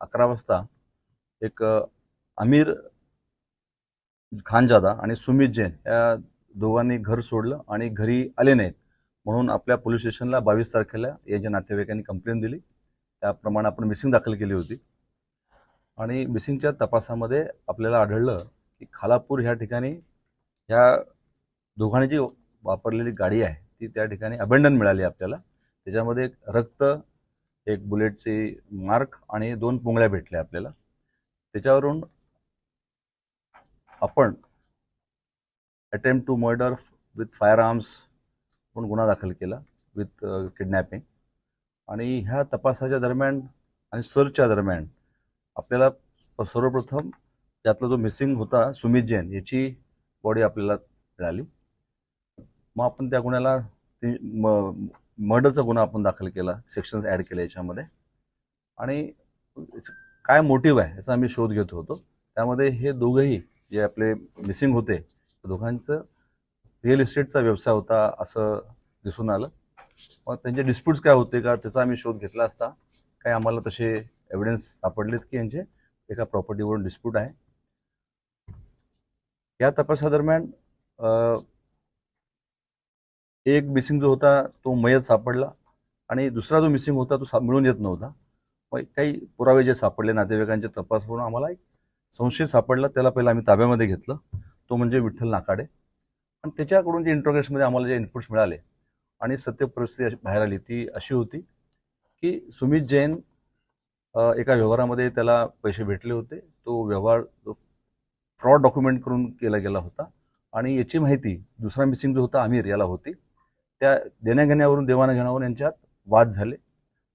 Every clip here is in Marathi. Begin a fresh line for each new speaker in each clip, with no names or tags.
अकरा वाजता एक अमीर आमिर खानजादा आणि सुमित जैन या दोघांनी घर सोडलं आणि घरी आले नाहीत. म्हणून आपल्या पोलीस स्टेशनला बावीस तारखेला याच्या नातेवाईकांनी कंप्लेंट दिली त्याप्रमाणे आपण मिसिंग दाखल केली होती. आणि मिसिंगच्या तपासामध्ये आपल्याला आढळलं की खालापूर ह्या ठिकाणी ह्या दोघांनी जी वापरलेली गाडी आहे ती त्या ठिकाणी अबेंडन मिळाली आपल्याला. त्याच्यामध्ये एक रक्त एक बुलेटचे मार्क आणि दोन पुंगळ्या भेटल्या आपल्याला. त्याच्यावरून आपण attempt to murder with firearms पण गुन्हा दाखल केला विथ किडनॅपिंग uh, आणि ह्या तपासाच्या दरम्यान आणि सर्चच्या दरम्यान आपल्याला सर्वप्रथम त्यातला जो मिसिंग होता सुमित जैन याची बॉडी आपल्याला मिळाली. मग आपण त्या गुन्ह्याला ती म मर्डरचा गुन्हा आपण दाखल केला सेक्शन्स ॲड केले याच्यामध्ये. आणि काय मोटिव्ह आहे याचा आम्ही शोध घेत होतो. त्यामध्ये हे दोघंही जे आपले मिसिंग होते दोघांचं रिअल इस्टेटचा व्यवसाय होता असं दिसून आलं. मग त्यांचे डिस्प्यूट्स काय होते का त्याचा आम्ही शोध घेतला असता. काही आम्हाला तसे एव्हिडन्स सापडलेत की यांचे एका प्रॉपर्टीवरून डिस्प्यूट आहे. या तपासादरम्यान एक मिसिंग जो होता तो मयत सापडला आणि दुसरा जो मिसिंग होता तो सा- मिळून येत नव्हता. मग काही पुरावे जे सापडले नातेवाईकांचे तपास करून आम्हाला एक संशय सापडला. त्याला पहिला आम्ही ताब्यामध्ये घेतलं. तो म्हणजे विठ्ठल नाकाडे. आणि त्याच्याकडून जे इंट्रोगेशनमध्ये आम्हाला जे इनपुट्स मिळाले आणि सत्य परिस्थिती अशी बाहेर आली ती अशी होती की सुमित जैन एका व्यवहारामध्ये त्याला पैसे भेटले होते. तो व्यवहार फ्रॉड डॉक्युमेंट करून केला गेला होता. आणि याची माहिती दुसरा मिसिंग जो होता आमिर याला होती. त्या देण्याघेण्यावरून देवाणाघेण्यावरून यांच्यात वाद झाले.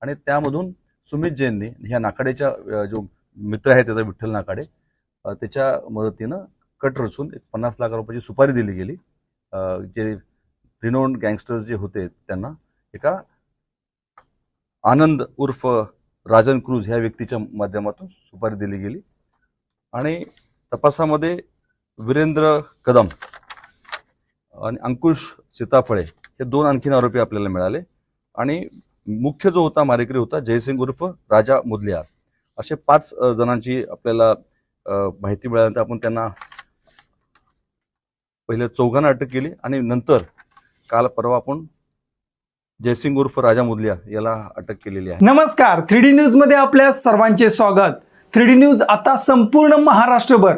आणि त्यामधून सुमित जैनने ह्या नाकाडेच्या जो मित्र आहे त्याचा विठ्ठल नाकाडे त्याच्या मदतीनं कट रचून एक पन्नास लाख रुपयाची सुपारी दिली गेली. जे रिनोन गँगस्टर्स जे होते त्यांना एका आनंद उर्फ राजन क्रूज ह्या व्यक्तीच्या माध्यमातून सुपारी दिली गेली. आणि तपासामध्ये वीरेंद्र कदम आणि अंकुश सीताफळे हे दोन आणखीन आरोपी आपल्याला मिळाले. आणि मुख्य जो होता मारेकरी होता जयसिंग उर्फ राजा मुदलियार. असे पाच जणांची आपल्याला माहिती मिळाल्यानंतर आपण त्यांना पहिले चौघांना अटक केली आणि नंतर काल परवा आपण जयसिंग उर्फ राजा मुदलिया याला अटक केलेली आहे.
नमस्कार. थ्री डी न्यूजमध्ये आपल्या सर्वांचे स्वागत. थ्री डी न्यूज आता संपूर्ण महाराष्ट्रभर